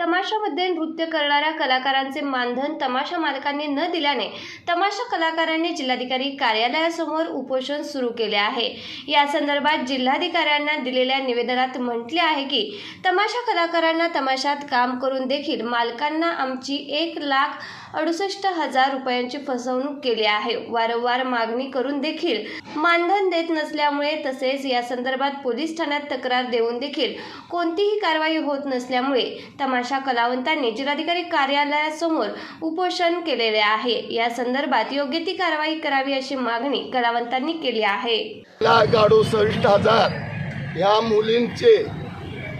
तमाशामध्ये नृत्य करणाऱ्या कलाकारांचे मानधन तमाशा मालकांनी न दिल्याने तमाशा कलाकारांनी जिल्हाधिकारी कार्यालयासमोर उपोषण सुरू केले आहे. या संदर्भात जिल्हाधिकाऱ्यांना दिलेल्या निवेदनात म्हटले आहे की तमाशा कलाकारांना तमाशात काम करून देखील मालकांना आमची एक लाख अडुसष्ट हजार रुपयांची फसवणूक केली आहे. वारंवार मागणी करून देखील मानधन देत नसल्यामुळे तसेच या संदर्भात पोलीस ठाण्यात तक्रार देऊन देखील कोणतीही कारवाई होत नसल्यामुळे तमाशा अशा कलावंतांनी जिल्हाधिकारी कार्यालयासमोर उपोषण केलेले आहे. या संदर्भात योग्य ती कारवाई करावी अशी मागणी कलावंतांनी केली आहे. लाख अडुसष्ट हजार या मुलींचे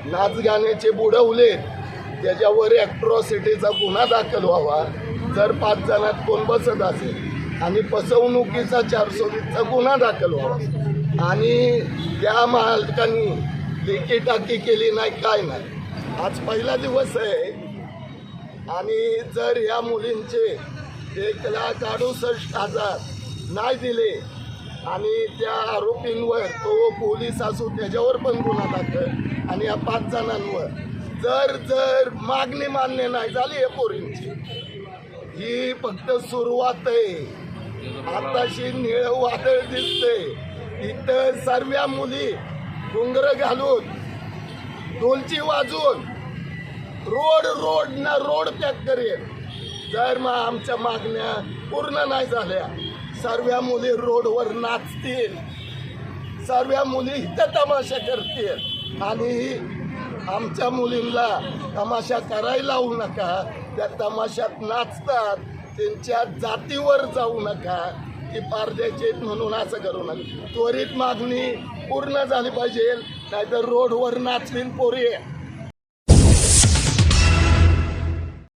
नाच गाण्याचे बुडवले त्याच्यावर ॲक्ट्रॉसिटीचा गुन्हा दाखल व्हावा. जर पाच जणात कोण बसत असेल आणि फसवणुकीचा चारशे वीसचा गुन्हा दाखल व्हावा. आणि त्या मालकांनी लेखी टाकी केली नाही काय नाही. आज पहिला दिवस आहे आणि जर या मुलींचे एक लाख अडुसष्ट हजार नाही दिले आणि त्या आरोपींवर तो पोलीस असू त्याच्यावर पण गुन्हा दाखल आणि या पाच जणांवर. जर जर मागणी मान्य नाही झाली या पोरींची ही फक्त सुरुवात आहे. आताशी निळ वादळ दिसते इथं सर्व मुली डोंगर घालून ढोलची वाजून रोड रोड ना रोड पॅक करेल. जर मग आमच्या मागण्या पूर्ण नाही झाल्या सर्व मुली रोडवर नाचतील. सर्व मुली इथं तमाशा करतील. आणि आमच्या मुलींना तमाशा करायला लावू नका. त्या तमाशात नाचतात. त्यांच्या जातीवर जाऊ नका. की पारद्याचे म्हणून असं करू नका. त्वरित मागणी पूर्ण झाली पाहिजे. नाहीतर रोडवर नाचवीन पोरी.